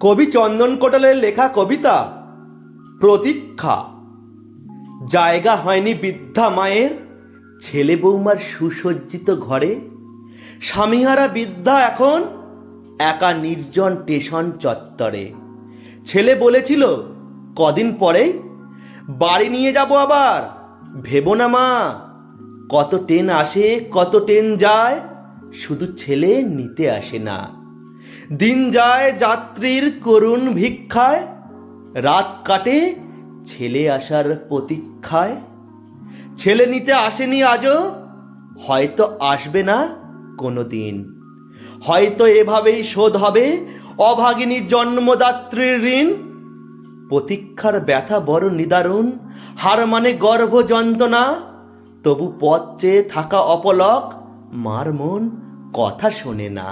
কবি চন্দন কোটালের লেখা কবিতা, প্রতীক্ষা। জায়গা হয়নি বৃদ্ধা মায়ের, ছেলে বৌমার সুসজ্জিত ঘরে। স্বামীহারা বৃদ্ধা এখন একা নির্জন স্টেশন চত্বরে। ছেলে বলেছিল, কদিন পরেই বাড়ি নিয়ে যাব আবার। ভেবো না মা, কত ট্রেন আসে, কত ট্রেন যায়, শুধু ছেলে নিতে আসে না। দিন যায় যাত্রীর করুণ ভিক্ষায়, রাত কাটে ছেলে আসার প্রতীক্ষায়। ছেলে নিতে আসেনি আজও, হয়তো আসবে না কোনো দিন হয়তো এভাবেই শোধ হবে অভাগিনী জন্মদাত্রীর ঋণ। প্রতীক্ষার ব্যথা বড় নিদারুণ, হার মানে গর্ভ যন্ত্রণা। তবু পথ চেয়ে থাকা অপলক, মার মন কথা শোনে না।